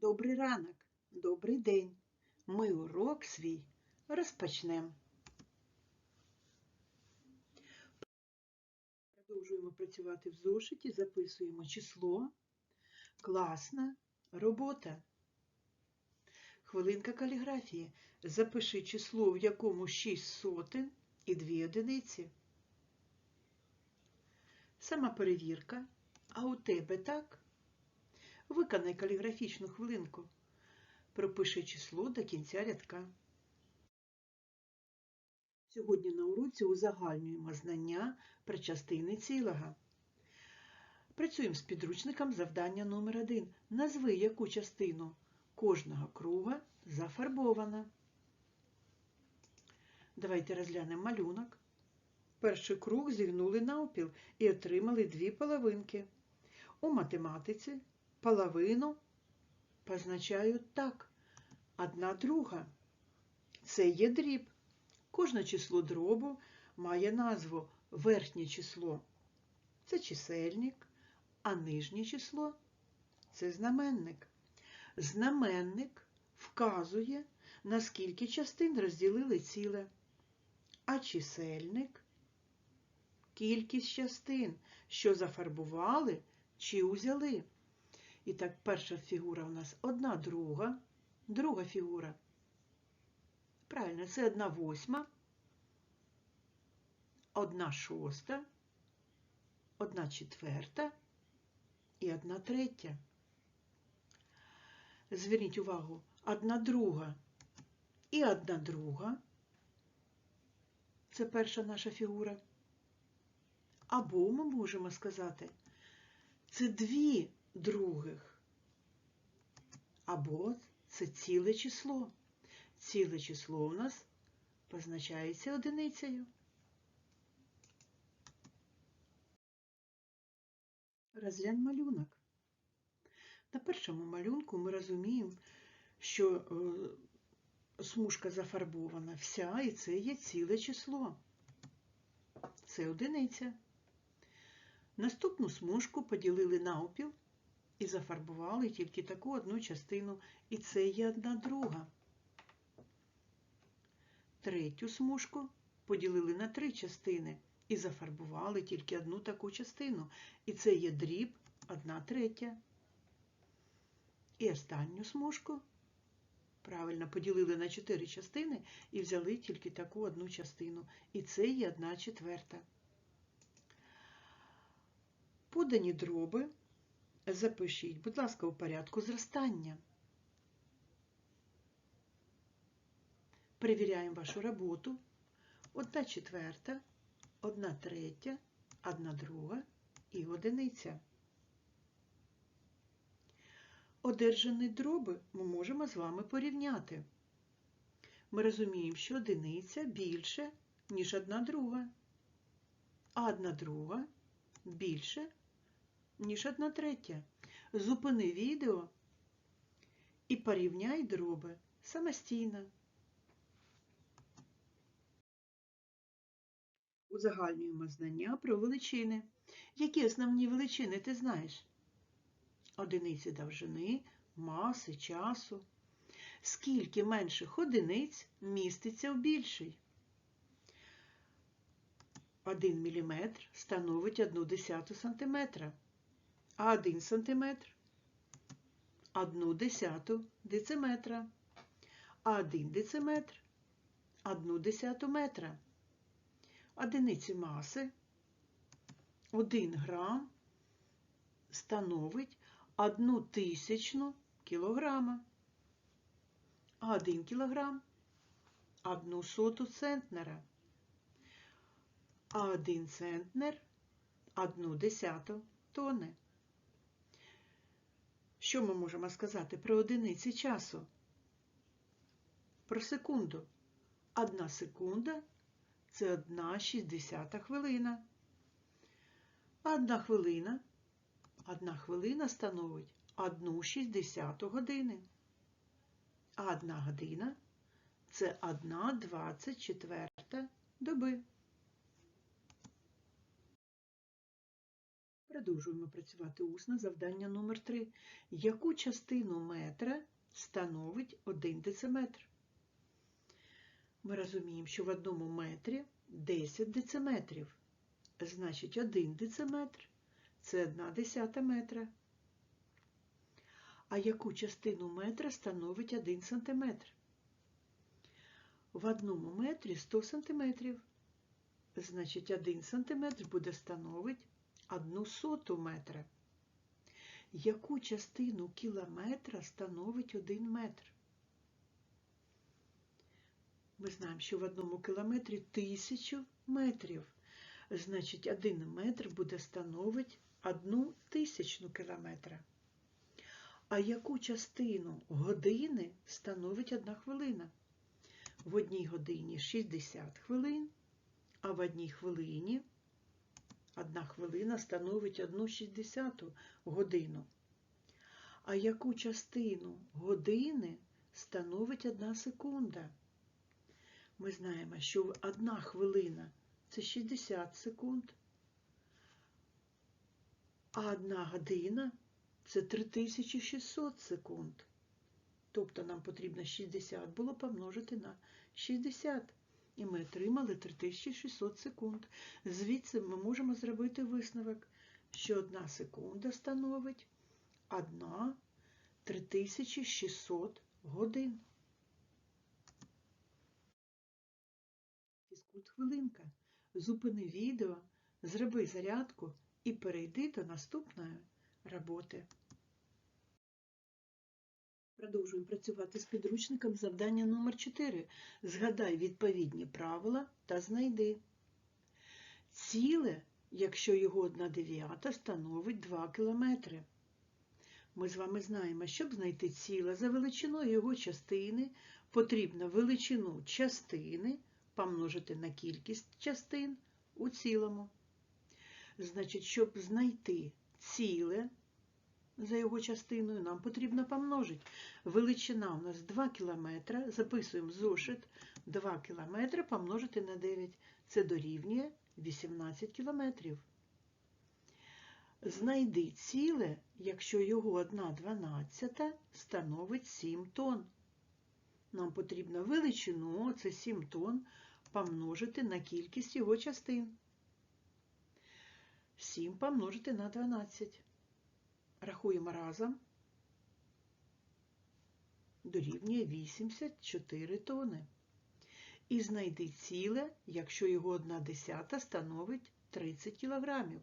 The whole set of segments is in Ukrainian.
Добрий ранок, добрий день. Ми урок свій розпочнемо. Продовжуємо працювати в зошиті, записуємо число. Класна робота. Хвилинка каліграфії. Запиши число, в якому 6 сотень і 2 одиниці. Сама перевірка. А у тебе так? Виконай каліграфічну хвилинку. Пропиши число до кінця рядка. Сьогодні на уроці узагальнюємо знання про частини цілого. Працюємо з підручником завдання номер 1 Назви, яку частину кожного круга зафарбована. Давайте розглянемо малюнок. Перший круг зігнули навпіл і отримали дві половинки. У математиці половину позначають так. Одна друга. Це є дріб. Кожне число дробу має назву верхнє число. Це чисельник, а нижнє число це знаменник. Знаменник вказує, на скільки частин розділили ціле, а чисельник кількість частин, що зафарбували чи узяли. І так, перша фігура у нас одна друга, друга фігура. Правильно, це одна восьма, одна шоста, одна четверта і одна третя. Зверніть увагу, одна друга і одна друга. Це перша наша фігура. Або ми можемо сказати, це дві других. Або це ціле число. Ціле число у нас позначається одиницею. Розглянь малюнок. На першому малюнку ми розуміємо, що е, смужка зафарбована вся, і це є ціле число. Це одиниця. Наступну смужку поділили навпіл і зафарбували тільки таку одну частину, і це є одна друга. Третю смужку поділили на три частини і зафарбували тільки одну таку частину, і це є дріб одна третя. І останню смужку правильно поділили на чотири частини і взяли тільки таку одну частину, і це є одна четверта. Подані дроби запишіть, будь ласка, у порядку зростання. Перевіряємо вашу роботу. Одна четверта, одна третя, одна друга і одиниця. Одержані дроби ми можемо з вами порівняти. Ми розуміємо, що одиниця більше, ніж одна друга, а одна друга більше, ніж одна третя. Зупини відео і порівняй дроби самостійно. Узагальнюємо знання про величини. Які основні величини ти знаєш? Одиниці довжини, маси, часу. Скільки менших одиниць міститься в більший? 1 мм становить 1 десяту сантиметра, а 1 сантиметр – 1 десяту дециметра, а 1 дециметр – 1 десяту метра. Одиниці маси. 1 грам становить 1 тисячну кілограма, а 1 кілограм – 1 соту центнера. А один центнер. Одну десяту тони. Що ми можемо сказати про одиниці часу? Про секунду. Одна секунда це одна шістдесята хвилина. Одна хвилина, одна хвилина становить одну шістдесяту години. А одна година це одна двадцять четверта доби. Продовжуємо працювати усно. Завдання номер 3. Яку частину метра становить 1 дециметр? Ми розуміємо, що в одному метрі 10 дециметрів. Значить, 1 дециметр – це 1 десята метра. А яку частину метра становить 1 сантиметр? В одному метрі 100 сантиметрів. Значить, 1 сантиметр буде становити 1 соту метра. Яку частину кілометра становить 1 метр? Ми знаємо, що в одному кілометрі 1000 метрів. Значить, 1 метр буде становити 1 тисячну кілометра. А яку частину години становить 1 хвилина? В одній годині 60 хвилин, а в одній хвилині одна хвилина становить 1,60 годину. А яку частину години становить 1 секунда? Ми знаємо, що одна хвилина це 60 секунд, а одна година це 3600 секунд. Тобто нам потрібно 60 було помножити на 60. І ми отримали 3600 секунд. Звідси ми можемо зробити висновок, що 1 секунда становить 1 3600 годин. Фізкульт хвилинка. Зупини відео, зроби зарядку і перейди до наступної роботи. Продовжуємо працювати з підручником завдання номер 4 Згадай відповідні правила та знайди. Ціле, якщо його 1 дев'ята, становить 2 кілометри. Ми з вами знаємо, щоб знайти ціле за величиною його частини, потрібно величину частини помножити на кількість частин у цілому. Значить, щоб знайти ціле, за його частиною нам потрібно помножити. Величина у нас 2 км, записуємо зошит 2 км помножити на 9. Це дорівнює 18 км. Знайди ціле, якщо його 1 дванадцята становить 7 тонн. Нам потрібно величину, це 7 тонн, помножити на кількість його частин. 7 помножити на 12. Рахуємо разом. Дорівнює 84 тони. І знайди ціле, якщо його 1 десята становить 30 кілограмів.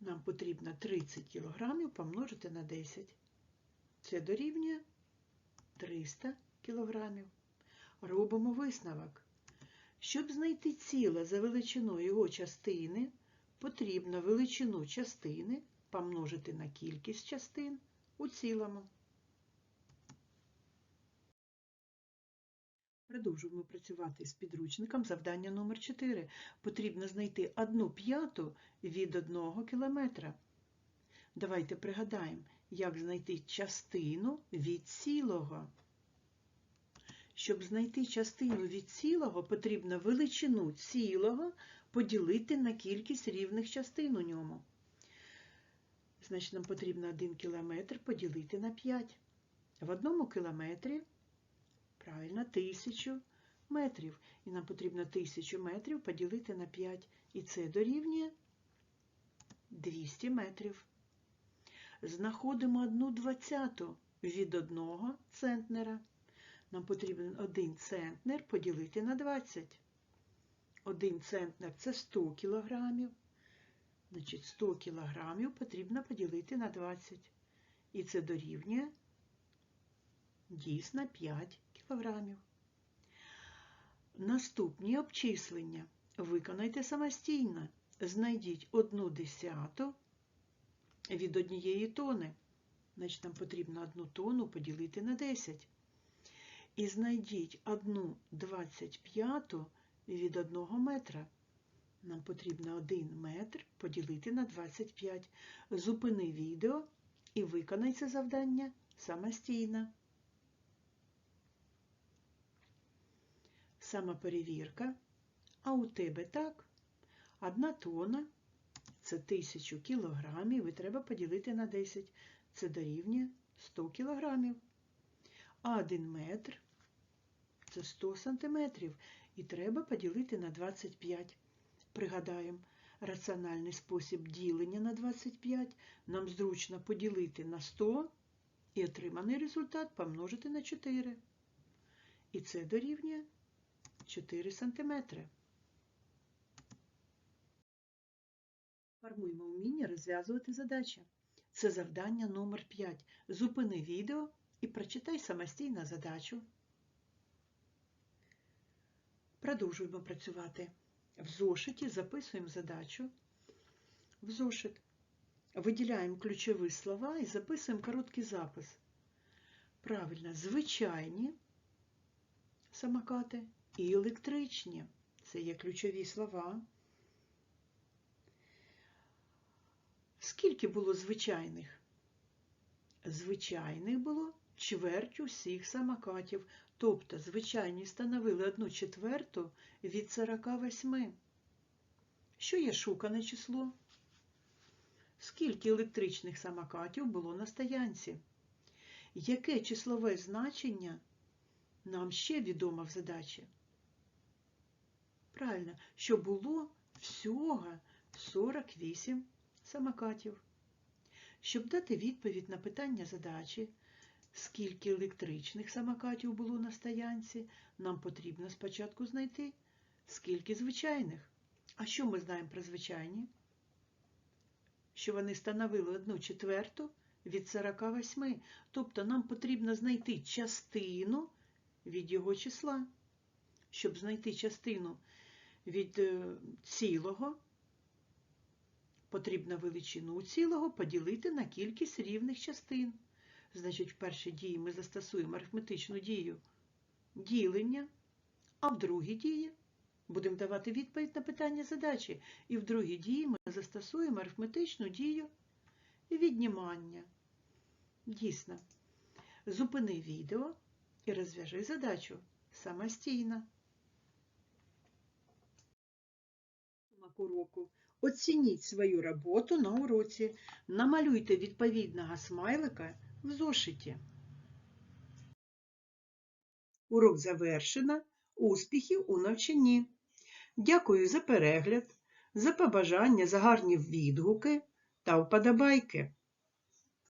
Нам потрібно 30 кілограмів помножити на 10. Це дорівнює 300 кілограмів. Робимо висновок. Щоб знайти ціле за величиною його частини, потрібно величину частини помножити на кількість частин у цілому. Продовжуємо працювати з підручником завдання номер 4 Потрібно знайти 1 п'яту від 1 кілометра. Давайте пригадаємо, як знайти частину від цілого. Щоб знайти частину від цілого, потрібно величину цілого поділити на кількість рівних частин у ньому. Значить, нам потрібно 1 кілометр поділити на 5. В одному кілометрі, правильно, 1000 метрів. І нам потрібно 1000 метрів поділити на 5. І це дорівнює 200 метрів. Знаходимо 1 двадцяту від 1 центнера. Нам потрібен 1 центнер поділити на 20. 1 центнер це 100 кілограмів. Значить, 100 кілограмів потрібно поділити на 20. І це дорівнює дійсно 5 кілограмів. Наступні обчислення виконайте самостійно. Знайдіть 1 десяту від однієї тони. Значить, нам потрібно 1 тонну поділити на 10. І знайдіть 1 25 від 1 метра. Нам потрібно 1 метр поділити на 25. Зупини відео і виконай це завдання самостійно. Самоперевірка. А у тебе так? Одна тона це 1000 кілограмів і треба поділити на 10. Це дорівнює 100 кілограмів. А 1 метр це 100 сантиметрів. І треба поділити на 25. Пригадаємо, раціональний спосіб ділення на 25 нам зручно поділити на 100 і отриманий результат помножити на 4. І це дорівнює 4 сантиметри. Формуємо вміння розв'язувати задачі. Це завдання номер 5. Зупини відео і прочитай самостійно задачу. Продовжуємо працювати. В зошиті записуємо задачу. В зошит. Виділяємо ключові слова і записуємо короткий запис. Правильно, звичайні самокати і електричні. Це є ключові слова. Скільки було звичайних? Звичайних було чверть усіх самокатів, тобто звичайні становили одну четверту від 48. Що є шукане число? Скільки електричних самокатів було на стоянці? Яке числове значення нам ще відомо в задачі? Правильно, що було всього 48 самокатів. Щоб дати відповідь на питання задачі, скільки електричних самокатів було на стоянці, нам потрібно спочатку знайти, скільки звичайних. А що ми знаємо про звичайні? Що вони становили одну четверту від 48, тобто нам потрібно знайти частину від його числа. Щоб знайти частину від е, цілого, потрібно величину цілого поділити на кількість рівних частин. Значить, в першій дії ми застосуємо арифметичну дію ділення, а в другій дії будемо давати відповідь на питання задачі. І в другій дії ми застосуємо арифметичну дію віднімання. Дійсно, зупини відео і розв'яжи задачу самостійно. Уроку. Оцініть свою роботу на уроці. Намалюйте відповідного смайлика в зошиті. Урок завершено. Успіхів у навчанні. Дякую за перегляд, за побажання, за гарні відгуки та вподобайки.